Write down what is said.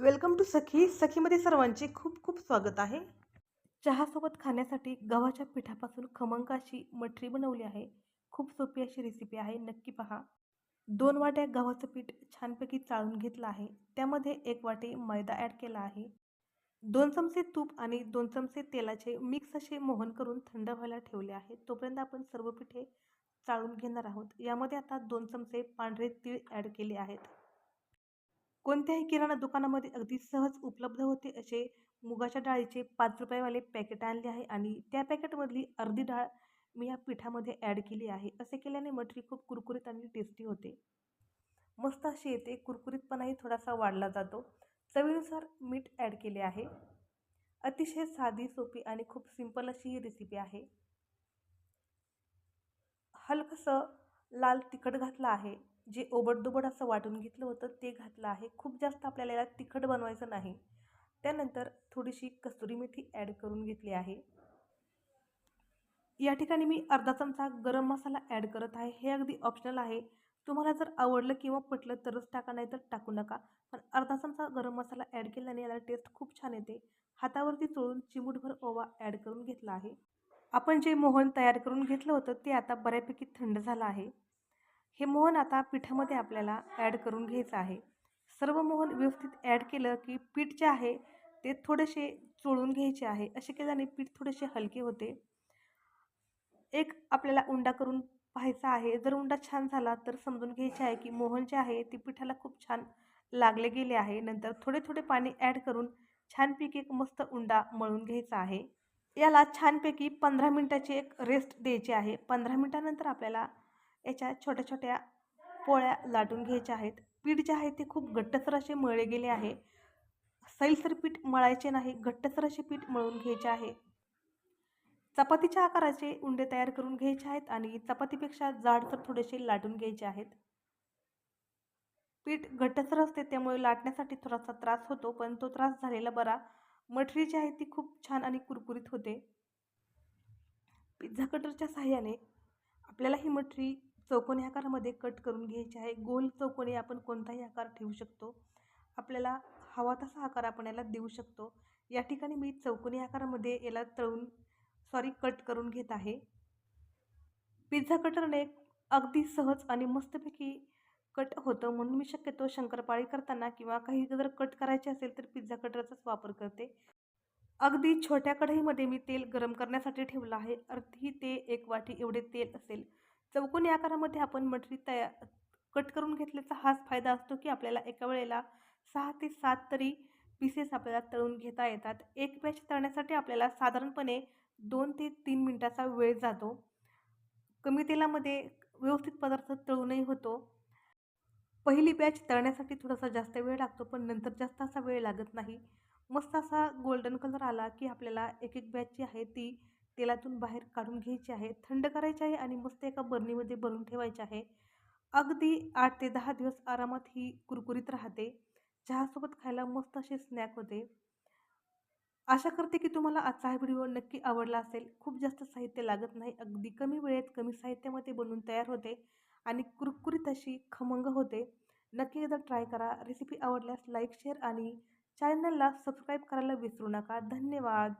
Welcome to सखी. सखीमध्ये सर्वांचे खूप खूप स्वागत आहे. चहासोबत खाण्यासाठी गव्हाच्या पिठापासून खमंग अशी मठरी बनवली आहे. खूप सोपी अशी रेसिपी आहे. नक्की पहा. दोन वाट्या गव्हाचं पीठ छानपैकी चाळून घेतलं आहे. त्यामध्ये एक वाटी मैदा ॲड केला आहे. दोन चमचे तूप आणि दोन चमचे तेलाचे मिक्स असे मोहन करून थंड व्हायला ठेवले आहे. तोपर्यंत आपण सर्व पिठे चाळून घेणार आहोत. यामध्ये आता दोन चमचे पांढरे तीळ ॲड केले आहेत. कोणत्याही किराणा दुकानामध्ये अगदी सहज उपलब्ध होते असे मुगाच्या डाळीचे पाच रुपयेवाले पॅकेट आणले आहे आणि त्या पॅकेटमधली अर्धी डाळ मी या पिठामध्ये ॲड केली आहे. असे केल्याने मटरी खूप कुरकुरीत आणि टेस्टी होते. मस्त अशी येते. कुरकुरीतपणाही थोडासा वाढला जातो. चवीनुसार मीठ ॲड केले आहे. अतिशय साधी सोपी आणि खूप सिंपल अशी ही रेसिपी आहे. हलकंसं लाल तिखट घातलं आहे. जे ओबडदोबड असं वाटून घेतलं होतं ते घातलं आहे. खूप जास्त आपल्याला याला तिखट बनवायचं नाही. त्यानंतर थोडीशी कसुरी मेथी ॲड करून घेतली आहे. या ठिकाणी मी अर्धा चमचा गरम मसाला ॲड करत आहे. हे अगदी ऑप्शनल आहे. तुम्हाला जर आवडलं किंवा पटलं तरच टाका नाही तर टाकू नका. पण अर्धा चमचा गरम मसाला ॲड केल्याने याला टेस्ट खूप छान येते. हातावरती चोळून चिमूटभर ओवा ॲड करून घेतला आहे. आपण जे मोहन तयार करून घेतलं होतं ते आता बऱ्यापैकी थंड झालं आहे. हे मोहन आता पिठामध्ये आपल्याला ॲड करून घ्यायचं आहे. सर्व मोहन व्यवस्थित ॲड केलं की पीठ जे आहे ते थोडेसे चोळून घ्यायचे आहे. असे केल्याने पीठ थोडेसे हलके होते. एक आपल्याला उंडा करून पाहायचा आहे. जर उंडा छान झाला तर समजून घ्यायचे आहे की मोहन जे आहे ते पिठाला खूप छान लागले गेले आहे. नंतर थोडे थोडे पाणी ॲड करून छानपैकी एक मस्त उंडा मळून घ्यायचा आहे. याला छानपैकी पंधरा मिनटाची एक रेस्ट द्यायची आहे. पंधरा मिनटानंतर आपल्याला याच्या छोट्या छोट्या पोळ्या लाटून घ्यायच्या आहेत. पीठ जे आहे ते खूप घट्टसर असे मळले गेले आहे. सैलसर पीठ मळायचे नाही घट्टसर असे पीठ मळून घ्यायचे आहे. चपातीच्या आकाराचे उंडे तयार करून घ्यायचे आहेत आणि चपातीपेक्षा जाडसर थोडेसे लाटून घ्यायचे आहेत. पीठ घट्टसर असते त्यामुळे लाटण्यासाठी थोडासा त्रास होतो पण तो त्रास झालेला बरा. मठरी जी आहे ती खूप छान आणि कुरकुरीत होते. पिझ्झा कटरच्या साह्याने आपल्याला ही मठरी चौकोनी आकारामध्ये कट करून घ्यायचे आहे. गोल चौकोनी आपण कोणताही आकार ठेवू शकतो. आपल्याला हवा तसा आकार आपण याला देऊ शकतो. या ठिकाणी मी चौकोनी आकारामध्ये याला तळून सॉरी कट करून घेत आहे. पिझ्झा कटरने अगदी सहज आणि मस्तपैकी कट होतं म्हणून मी शक्यतो शंकरपाळी करताना किंवा काही जर कट करायचे असेल तर पिझ्झा कटरचाच वापर करते. अगदी छोट्या कढईमध्ये मी तेल गरम करण्यासाठी ठेवलं आहे. अर्धी ते एक वाटी एवढे तेल असेल. चौकोनी आकारामध्ये आपण मटरी तया कट करून घेतल्याचा हाच फायदा असतो की आपल्याला एका वेळेला सहा ते सात तरी पीसेस आपल्याला तळून घेता येतात. एक बॅच तळण्यासाठी आपल्याला साधारणपणे दोन ते तीन मिनटाचा वेळ जातो. कमी तेलामध्ये व्यवस्थित पदार्थ तळूनही होतो. पहिली बॅच तळण्यासाठी थोडासा जास्त वेळ लागतो पण नंतर जास्त असा वेळ लागत नाही. मस्त असा गोल्डन कलर आला की आपल्याला एक एक बॅच जी आहे ती तेलातून बाहेर काढून घ्यायची आहे. थंड करायची आहे आणि मस्त एका बर्नीमध्ये भरून ठेवायची आहे. अगदी आठ ते दहा दिवस आरामात ही कुरकुरीत राहते. चहासोबत खायला मस्त असे स्नॅक होते. आशा करते की तुम्हाला आजचा हा व्हिडिओ नक्की आवडला असेल. खूप जास्त साहित्य लागत नाही. अगदी कमी वेळेत कमी साहित्यामध्ये बनवून तयार होते आणि कुरकुरीत अशी खमंग होते. नक्की एकदा ट्राय करा. रेसिपी आवडल्यास लाईक शेअर आणि चॅनलला सबस्क्राईब करायला विसरू नका. धन्यवाद.